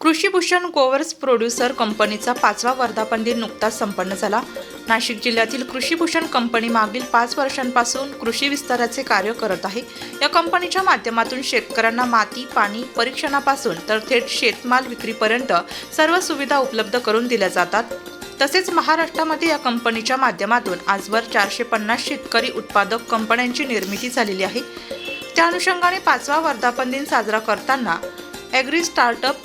कृषीभूषण गोवर्स producer कंपनीचा पाचवा वर्धापन दिन नुकताच संपन्न झाला. नाशिक जिल्ह्यातील कृषीभूषण कंपनी मागील पाच वर्षांपासून कृषी विस्ताराचे कार्य करत आहे. या कंपनीच्या माध्यमातून शेतकऱ्यांना माती पाणी परीक्षणापासून तर थेट शेतमाल विक्रीपर्यंत सर्व सुविधा उपलब्ध करून दिल्या जातात. तसेच महाराष्ट्रामध्ये या कंपनीच्या माध्यमातून आजवर चारशे पन्नास शेतकरी उत्पादक कंपन्यांची निर्मिती झालेली आहे. त्या अनुषंगाने पाचवा वर्धापन दिन साजरा करताना ॲग्री स्टार्टअप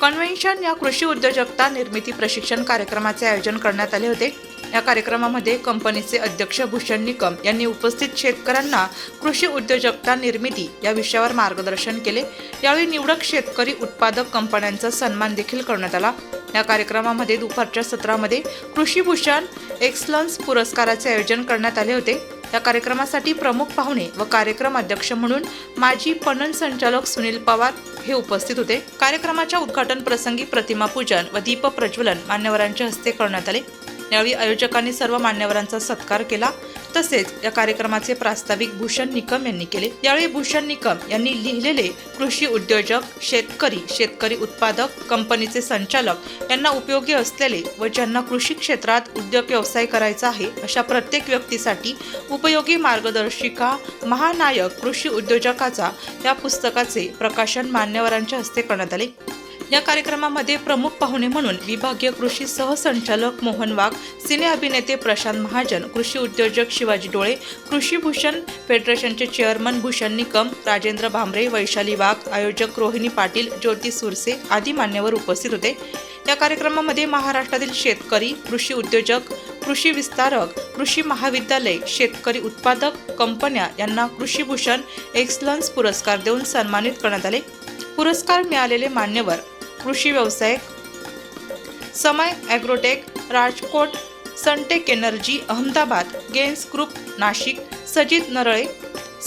कन्व्हेन्शन या कृषी उद्योजकता निर्मिती प्रशिक्षण कार्यक्रमाचे आयोजन करण्यात आले होते. या कार्यक्रमामध्ये कंपनीचे अध्यक्ष भूषण निकम यांनी उपस्थित शेतकऱ्यांना कृषी उद्योजकता निर्मिती या विषयावर मार्गदर्शन केले. यावेळी निवडक शेतकरी उत्पादक कंपन्यांचा सन्मान देखील करण्यात आला. या कार्यक्रमामध्ये दुपारच्या सत्रामध्ये कृषीभूषण एक्सलन्स पुरस्काराचे आयोजन करण्यात आले होते. या कार्यक्रमासाठी प्रमुख पाहुणे व कार्यक्रम अध्यक्ष म्हणून माजी पणन संचालक सुनील पवार हे उपस्थित होते. कार्यक्रमाच्या उद्घाटन प्रसंगी प्रतिमा पूजन व दीप प्रज्वलन मान्यवरांच्या हस्ते करण्यात आले. यावेळी आयोजकांनी सर्व मान्यवरांचा सत्कार केला. तसेच या कार्यक्रमाचे प्रास्ताविक भूषण निकम यांनी केले. यावेळी भूषण निकम यांनी लिहिलेले कृषी उद्योजक शेतकरी शेतकरी उत्पादक कंपनीचे संचालक यांना उपयोगी असलेले व ज्यांना कृषी क्षेत्रात उद्योग व्यवसाय करायचा आहे अशा प्रत्येक व्यक्तीसाठी उपयोगी मार्गदर्शिका महानायक कृषी उद्योजकाचा या पुस्तकाचे प्रकाशन मान्यवरांच्या हस्ते करण्यात आले. या कार्यक्रमामध्ये प्रमुख पाहुणे म्हणून विभागीय कृषी सहसंचालक मोहन वाघ सिने अभिनेते प्रशांत महाजन कृषी उद्योजक शिवाजी डोळे कृषी भूषण फेडरेशनचे चेअरमन भूषण निकम राजेंद्र भांबरे वैशाली वाघ आयोजक रोहिणी पाटील ज्योती सुरसे आदी मान्यवर उपस्थित होते. या कार्यक्रमामध्ये महाराष्ट्रातील शेतकरी कृषी उद्योजक कृषी विस्तारक कृषी महाविद्यालय शेतकरी उत्पादक कंपन्या यांना कृषीभूषण एक्सलन्स पुरस्कार देऊन सन्मानित करण्यात आले. पुरस्कार मिळालेले मान्यवर कृषी व्यवसाय Samay agrotech Rajkot Suntech energy Ahmedabad gains group Nashik Sajit Narale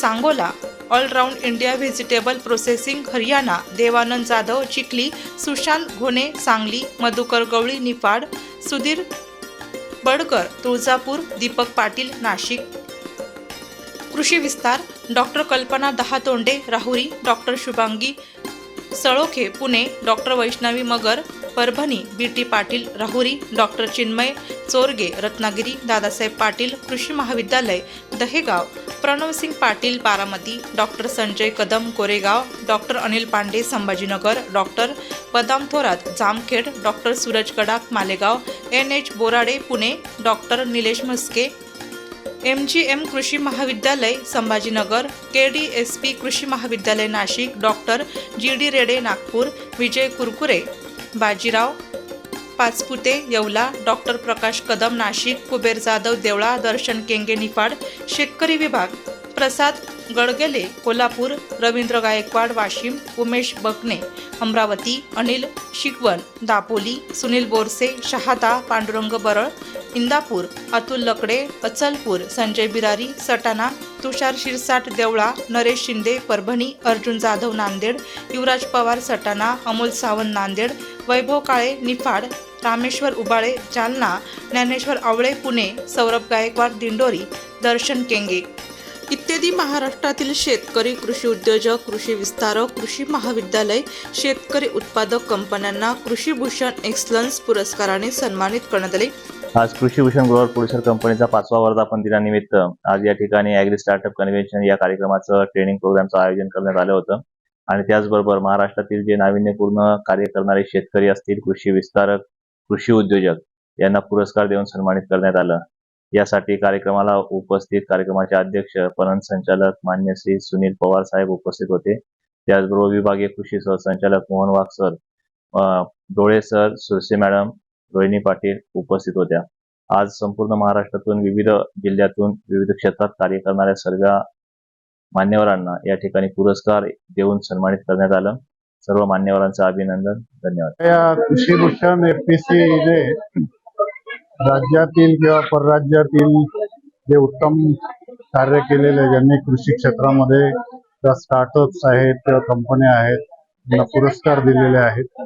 Sangola all round India vegetable processing Haryana Devanand Jadhav Chikhli Sushant Ghone Sangli Madhukar Gawali Niphad Sudhir Badkar Tuljapur Deepak Patil Nashik. कृषी विस्तार doctor Kalpana Dahatonde Rahuri doctor Shubhangi Salokhe Pune doctor Vaishnavi Magar Parbhani B T Patil Rahuri doctor Chinmay Chorge Ratnagiri Dadasaheb Patil कृषी महाविद्यालय Dahegaon Pranavsingh Patil Baramati doctor Sanjay Kadam Koregaon doctor Anil Pande Sambhajinagar doctor Badam Thorat Jamkhed doctor Suraj Kadak Malegaon N H Borade Pune doctor Nilesh Mhaske M G M कृषी महाविद्यालय Sambhajinagar K D S P कृषी महाविद्यालय Nashik doctor G D Rede Nagpur Vijay Kurkure Bajirao Pachpute Yeola doctor Prakash Kadam Nashik Kuber Jadhav Deola Darshan Kenge Niphad शेतकरी विभाग प्रसाद गडगेले कोल्हापूर रवींद्र गायकवाड वाशिम उमेश बकने अमरावती अनिल शिकवण दापोली सुनील बोरसे शहादा पांडुरंग बरळ इंदापूर अतुल लकडे अचलपूर संजय बिरारी सटाणा तुषार शिरसाट देवळा नरेश शिंदे परभणी अर्जुन जाधव नांदेड युवराज पवार सटाणा अमोल सावंत नांदेड वैभव काळे निफाड रामेश्वर उबाळे जालना ज्ञानेश्वर आवळे पुणे सौरभ गायकवाड दिंडोरी दर्शन केंगे. इत्यादी महाराष्ट्रातील शेतकरी कृषी उद्योजक कृषी विस्तारक कृषी महाविद्यालय शेतकरी उत्पादक कंपन्यांना कृषी भूषण एक्सलन्स पुरस्काराने सन्मानित करण्यात आले. आज कृषी भूषण ग्रोवर प्रोड्युसर कंपनीचा पाचवा वर्धापन दिनानिमित्त आज या ठिकाणी ॲग्री स्टार्टअप कन्व्हेन्शन या कार्यक्रमाचं ट्रेनिंग प्रोग्रामचं आयोजन करण्यात आलं होतं. आणि त्याचबरोबर महाराष्ट्रातील जे नाविन्यपूर्ण कार्य करणारे शेतकरी असतील कृषी विस्तारक कृषी उद्योजक यांना पुरस्कार देऊन सन्मानित करण्यात आलं. यासाठी कार्यक्रमाला उपस्थित कार्यक्रमाचे अध्यक्ष पणन संचालक मान्य श्री सुनील पवार साहेब उपस्थित होते. त्याचबरोबर विभागीय कृषी सहसंचालक Mohan Wagh sir Dole sir Surse madam Rohini Patil उपस्थित होत्या. आज संपूर्ण महाराष्ट्रातून विविध जिल्ह्यातून विविध क्षेत्रात कार्य करणाऱ्या सर्व मान्यवरांना या ठिकाणी पुरस्कार देऊन सन्मानित करण्यात आलं. सर्व मान्यवरांचं अभिनंदन. धन्यवाद. या कृषी भूषण एफपीसी जे राज्यातील किंवा परराज्यातील जे उत्तम कार्य केलेले ज्यांनी कृषी क्षेत्रामध्ये ज्या स्टार्टअप्स आहेत किंवा कंपन्या आहेत त्यांना पुरस्कार दिलेले आहेत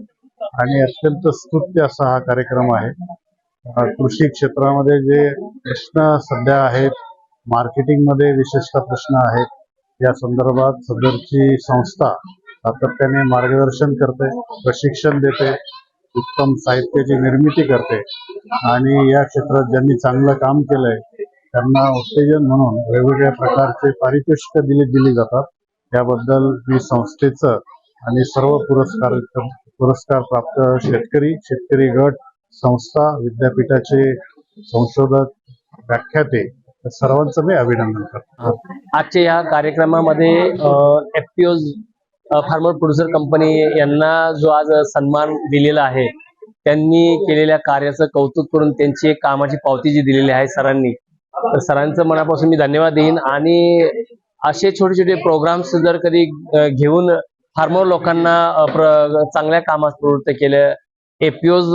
आणि अत्यंत स्तुत्य असा हा कार्यक्रम आहे. कृषी क्षेत्रामध्ये जे प्रश्न सध्या आहेत मार्केटिंगमध्ये विशेषतः प्रश्न आहेत या संदर्भात सदरची संस्था सातत्याने मार्गदर्शन करते प्रशिक्षण देते उत्तम साहित्याची निर्मिती करते. आणि या क्षेत्रात ज्यांनी चांगलं काम केलंय त्यांना उत्तेजन म्हणून वेगवेगळ्या प्रकारचे पारितोषिक दिले दिली जातात. त्याबद्दल मी संस्थेचं आणि सर्व पुरस्कार पुरस्कार प्राप्त शेतकरी शेतकरी गट संस्था विद्यापीठाचे संशोधक व्याख्याते सर्वांचं मी अभिनंदन करतो. आजच्या या कार्यक्रमामध्ये F P O farmer producer company यांना जो आज सन्मान दिलेला आहे त्यांनी केलेल्या कार्याचं कौतुक करून त्यांची एक कामाची पावती जी दिलेली आहे सरांनी तर सरांचं मनापासून मी धन्यवाद देईन. आणि असे छोटे छोटे प्रोग्राम्स जर कधी घेऊन फार्मर लोकांना चांगल्या कामात प्रवृत्त केलं एपीओज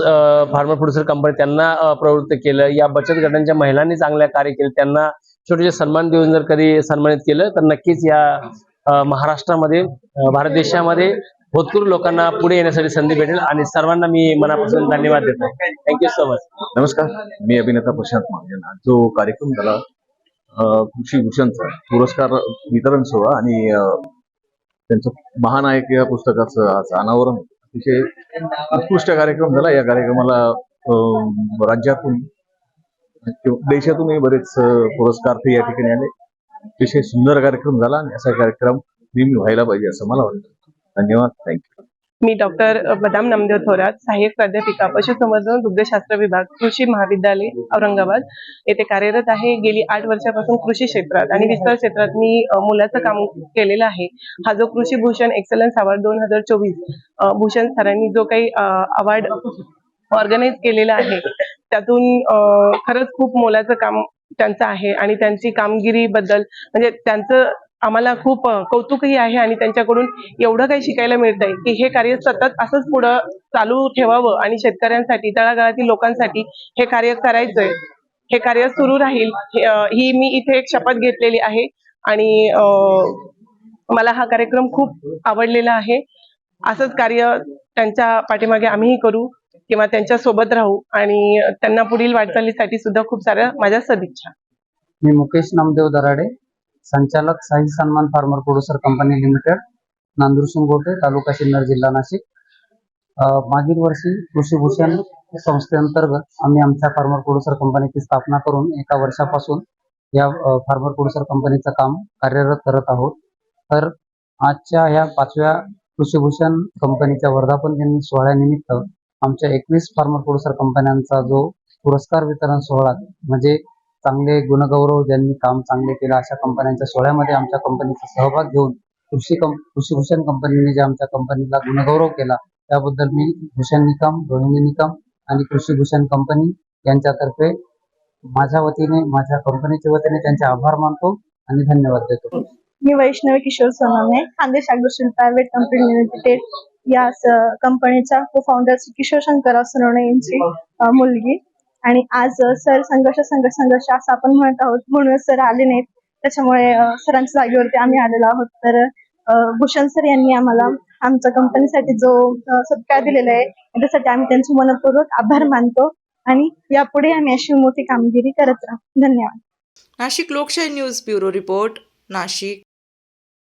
फार्मर प्रोड्युसर कंपनी त्यांना प्रवृत्त केलं या बचत गटांच्या महिलांनी चांगल्या कार्य केलं त्यांना छोटे छोटे सन्मान देऊन जर कधी सन्मानित केलं तर नक्कीच या महाराष्ट्रामध्ये भारत देशामध्ये भूतपूर्व लोकांना पुढे येण्यासाठी संधी भेटेल आणि सर्वांना मी मनापासून धन्यवाद देतो. थँक्यू सो मच नमस्कार. मी अभिनेता प्रशांत महाजन जो कार्यक्रम झाला कृषी भूषणचा पुरस्कार वितरण सोहळा आणि त्यांचं महानायक या पुस्तकाचं आज अनावरण अतिशय उत्कृष्ट कार्यक्रम झाला. या कार्यक्रमाला राज्यातून देशातूनही बरेच पुरस्कार पुरस्कार्थी या ठिकाणी आले. अतिशय सुंदर कार्यक्रम झाला आणि असा कार्यक्रम नेहमी व्हायला पाहिजे असं मला वाटतं. धन्यवाद. थँक्यू मी डॉक्टर बदाम नामदेव थोरात सहाय्यक प्राध्यापिका पशुसंवर्धन दुग्धशास्त्र विभाग कृषी महाविद्यालय औरंगाबाद. येथे कार्यरत आहे. गेली आठ वर्षापासून कृषी क्षेत्रात आणि विस्तार क्षेत्रात मी मुलाचं काम केलेलं आहे. हा जो कृषी भूषण एक्सलन्स अवॉर्ड दोन हजार चोवीस भूषण सरांनी जो काही अवॉर्ड ऑर्गनाईज केलेला आहे त्यातून खरंच खूप मोलाचं काम त्यांचं आहे आणि त्यांची कामगिरीबद्दल म्हणजे त्यांचं आम्हाला खूप कौतुकही आहे आणि त्यांच्याकडून एवढं काही शिकायला मिळतंय की हे कार्य सतत असंच पुढं चालू ठेवावं आणि शेतकऱ्यांसाठी तळागाळातील लोकांसाठी हे कार्य करायचंय. हे कार्य सुरू राहील ही मी इथे एक शपथ घेतलेली आहे आणि मला हा कार्यक्रम खूप आवडलेला आहे. असंच कार्य त्यांच्या पाठीमागे आम्हीही करू किंवा त्यांच्यासोबत राहू आणि त्यांना पुढील वाटचालीसाठी सुद्धा खूप साऱ्या माझ्या सदिच्छा. मी मुकेश नामदेव दराडे संचालक Sai Sanman farmer producer company limited Nandur Shingote taluka Sinnar जिल्हा नाशिक. मागील वर्षी कृषीभूषण संस्थेअंतर्गत आम्ही आमच्या फार्मर प्रोड्युसर कंपनीची स्थापना करून एका वर्षापासून या फार्मर प्रोड्युसर कंपनीचं काम कार्यरत करत आहोत. तर आजच्या ह्या पाचव्या कृषीभूषण कंपनीच्या वर्धापन दिन सोहळ्यानिमित्त आमच्या एकवीस फार्मर प्रोड्युसर कंपन्यांचा जो पुरस्कार वितरण सोहळा म्हणजे चांगले गुणगौरव ज्यांनी काम चांगले केलं अशा कंपन्यांच्या सोहळ्यामध्ये आमच्या कंपनीचा सहभाग घेऊन कृषी कं कृषीभूषण कंपनीने जे आमच्या कंपनीला गुणगौरव केला त्याबद्दल मी भूषण निकम रोहिणी निकम आणि कृषीभूषण कंपनी यांच्यातर्फे माझ्या वतीने माझ्या कंपनीच्या वतीने त्यांचे आभार मानतो आणि धन्यवाद देतो. मी Vaishnavi Kishor Sonawane Khandesh agrosteel private company limited या कंपनीच्या को फाउंडर किशोर शंकरराव सोनवणे यांची मुलगी. आणि आज सर संघर्ष संघर्ष संघर्ष असं आपण म्हणत आहोत. म्हणून सर आले नाहीत. त्याच्यामुळे सरांच्या जागेवरती आम्ही आलेलो आहोत. तर भूषण सर यांनी आम्हाला आमच्या कंपनीसाठी जो सत्कार दिलेला आहे त्यासाठी आम्ही त्यांचे मनपूर्वक आभार मानतो आणि यापुढे आम्ही अशी मोठी कामगिरी करत राहू. धन्यवाद. नाशिक लोकशाही न्यूज ब्युरो रिपोर्ट नाशिक.